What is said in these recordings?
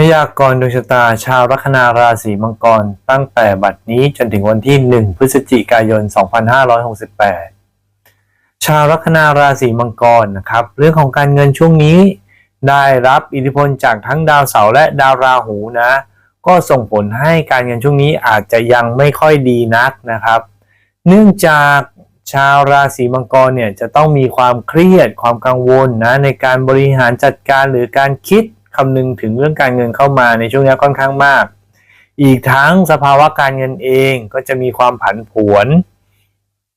พยากรณ์ดวงชะตาชาวลัคนาราศีมังกร ตั้งแต่บัดนี้จนถึงวันที่ 1 พฤศจิกายน 2568 ชาวลัคนาราศีมังกรนะครับ เรื่องของการเงินช่วงนี้ ได้รับอิทธิพลจากทั้งดาวเสาร์และดาวราหูนะ ก็ส่งผลให้การเงินช่วงนี้อาจจะยังไม่ค่อยดีนักนะครับ เนื่องจากชาวราศีมังกรเนี่ยจะต้องมีความเครียดความกังวลนะในการบริหารจัดการหรือการคิด คำนึงถึงเรื่องการเงินเข้ามาในช่วงนี้ค่อนข้างมาก อีกทั้งสภาวะการเงินเองก็จะมีความผันผวน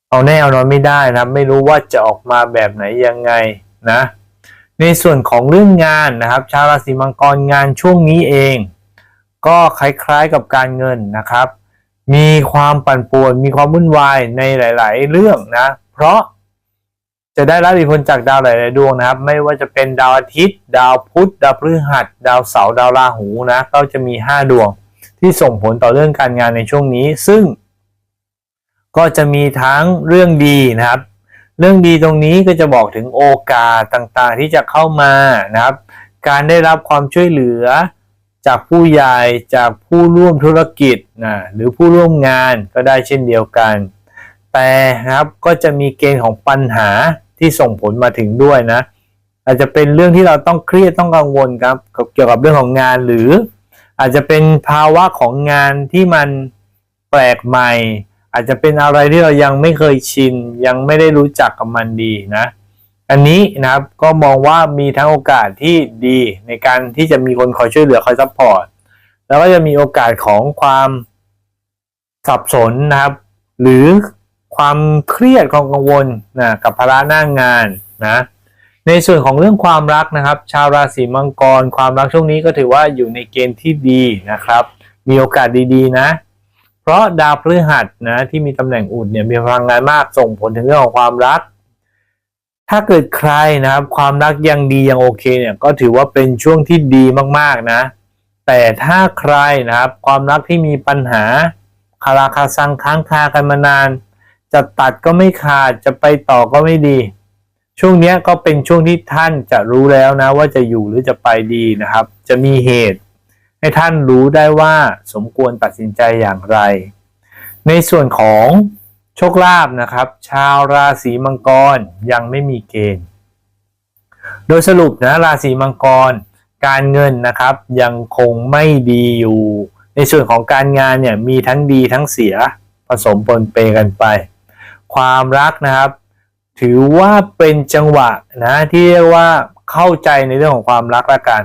เอาแน่เอานอนไม่ได้นะไม่รู้ว่าจะออกมาแบบไหนยังไงนะ ในส่วนของเรื่องงานนะครับ ชาวราศีมังกรงานช่วงนี้เอง ก็คล้ายๆกับการเงินนะครับ มีความปั่นป่วนมีความวุ่นวายในหลาย ๆ เรื่องนะ เพราะ จะได้รับอิทธิพลจากดาวหลายๆดวงนะครับ ไม่ว่าจะเป็นดาวอาทิตย์ ดาวพุธดาวพฤหัส ดาวเสาร์ดาวราหูนะ ก็จะมี 5 ดวงที่ส่งผลต่อเรื่องการงานในช่วงนี้ ซึ่ง ก็จะมีทั้งเรื่องดีนะครับ เรื่องดีตรงนี้ก็จะบอกถึงโอกาสต่างๆที่จะเข้ามานะครับ การได้รับความช่วยเหลือจากผู้ใหญ่จากผู้ร่วมธุรกิจนะหรือผู้ร่วมงานก็ได้เช่นเดียวกัน แต่นะครับก็จะมีเกณฑ์ของปัญหาที่ส่งผลมาถึงด้วยนะ อาจจะเป็นเรื่องที่เราต้องเครียดต้องกังวลครับเกี่ยวกับเรื่องของงานหรือ อาจจะเป็นภาวะของงานที่มันแปลกใหม่ อาจจะเป็นอะไรที่เรายังไม่เคยชิน ยังไม่ได้รู้จักกับมันดีนะ อันนี้นะครับก็มองว่ามีทั้งโอกาสที่ดีในการที่จะมีคนคอยช่วยเหลือคอยซัพพอร์ตแล้วก็จะมีโอกาสของความสับสนนะครับ หรือ ความเครียดความกังวลนะกับภาระหน้างงานนะในส่วนของเรื่องความรักนะครับ ชาวราศีมังกร ความรักช่วงนี้ก็ถือว่าอยู่ในเกณฑ์ที่ดีนะครับ มีโอกาสดีๆนะ เพราะดาวพฤหัสนะที่มีตำแหน่งอุดเนี่ยมีพลังงานมากส่งผลถึงเรื่องของความรัก ถ้าเกิดใครนะครับ ความรักยังดียังโอเคเนี่ยก็ถือว่าเป็นช่วงที่ดีมากๆนะ แต่ถ้าใครนะครับ ความรักที่มีปัญหาคาราคาซังค้างคากันมานาน จะตัดก็ไม่ขาดจะไปต่อก็ไม่ดี ช่วงนี้ก็เป็นช่วงที่ท่านจะรู้แล้วนะ ว่าจะอยู่หรือจะไปดีนะครับ จะมีเหตุ ให้ท่านรู้ได้ว่าสมควรตัดสินใจอย่างไร ในส่วนของโชคลาภนะครับ ชาวราศีมังกรยังไม่มีเกณฑ์ โดยสรุปนะราศีมังกร การเงินนะครับยังคงไม่ดีอยู่ ในส่วนของการงานเนี่ยมีทั้งดีทั้งเสียผสมปนเปกันไป ความรักนะครับ ถือว่าเป็นจังหวะนะที่เรียกว่าเข้าใจในเรื่องของความรักละกัน